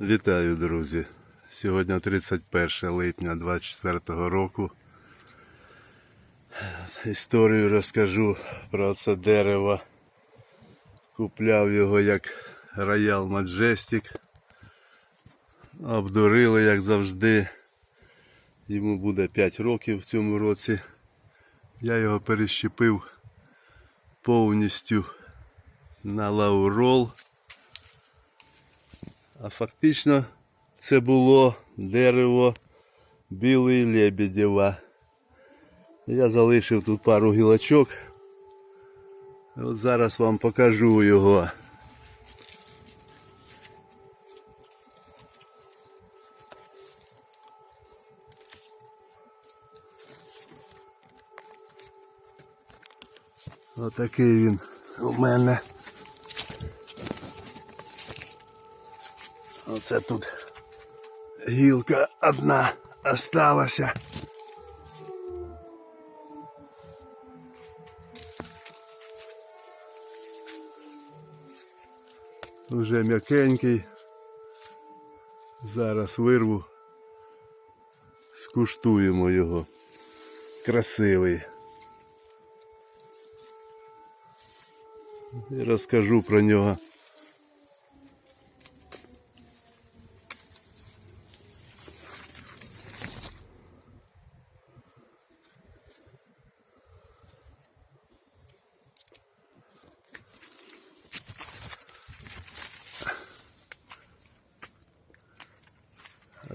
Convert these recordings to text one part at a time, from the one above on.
Вітаю, друзі! Сьогодні 31 липня 24 року. Історію розкажу про це дерево. Купляв його як Royal Majestic. Обдурили, як завжди. Йому буде 5 років в цьому році. Я його перещепив повністю на лаурол. А фактично це було дерево білий лебедєва. Я залишив тут пару гілочок. От зараз вам покажу його. Отакий він у мене. Оце тут гілка одна осталася. Уже м'якенький. Зараз вирву. Скуштуємо його. Красивий. І розкажу про нього.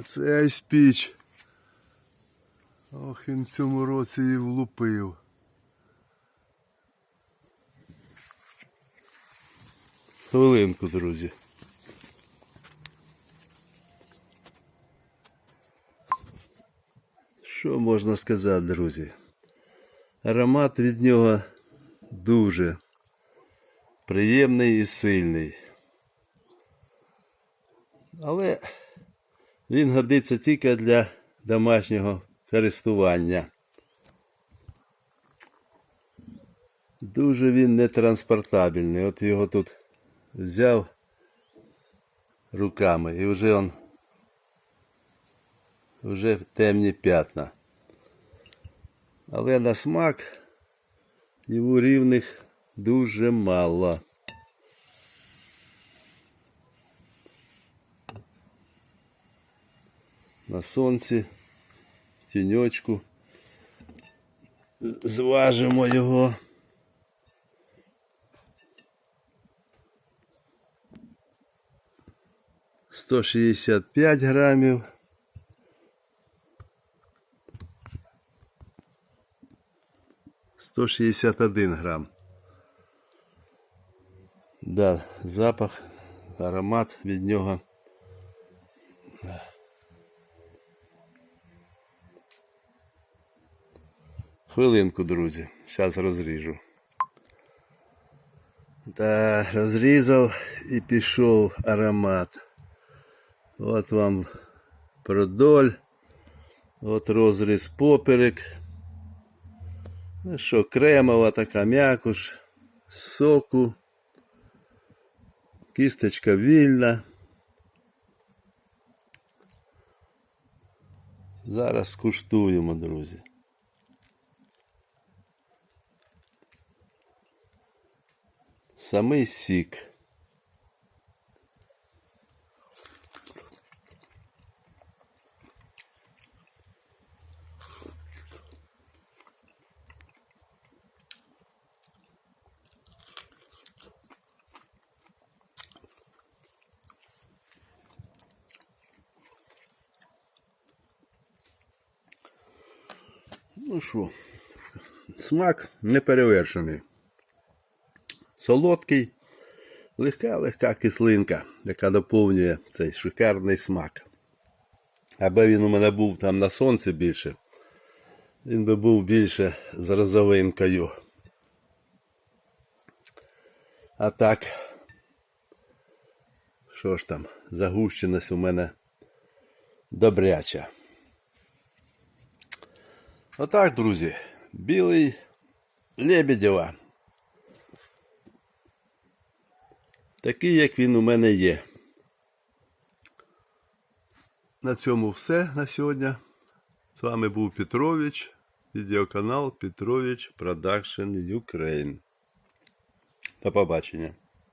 А це айспіч. Ох, він в цьому році і влупив. Хвилинку, друзі. Що можна сказати, друзі? Аромат від нього дуже приємний і сильний. Але він годиться тільки для домашнього користування. Дуже він нетранспортабельний. От його тут взяв руками і вже он вже темні п'ятна. Але на смак йому рівних дуже мало. на сонці, в тіньочку. З- Зважимо його. Сто шістдесят п'ять грамів. Сто шістдесят один грам. Да, запах, аромат від нього. Хвилинку, друзі. Зараз розріжу. Та розрізав і пішов аромат. От вам продоль. От розріз поперек. Ну що, кремова така м'якуш, соку, кісточка вільна. Зараз скуштуємо, друзі. Самий сік. Ну що, смак неперевершений солодкий, легка-легка кислинка, яка доповнює цей шикарний смак. Аби він у мене був там на сонці більше, він би був більше з розовинкою. А так, що ж там, загущеність у мене добряча. Отак, друзі, білий Лебедєва. Такий, як він у мене є. на цьому все на сьогодні. З вами був Петрович, відеоканал Петрович Production Ukraine. До побачення.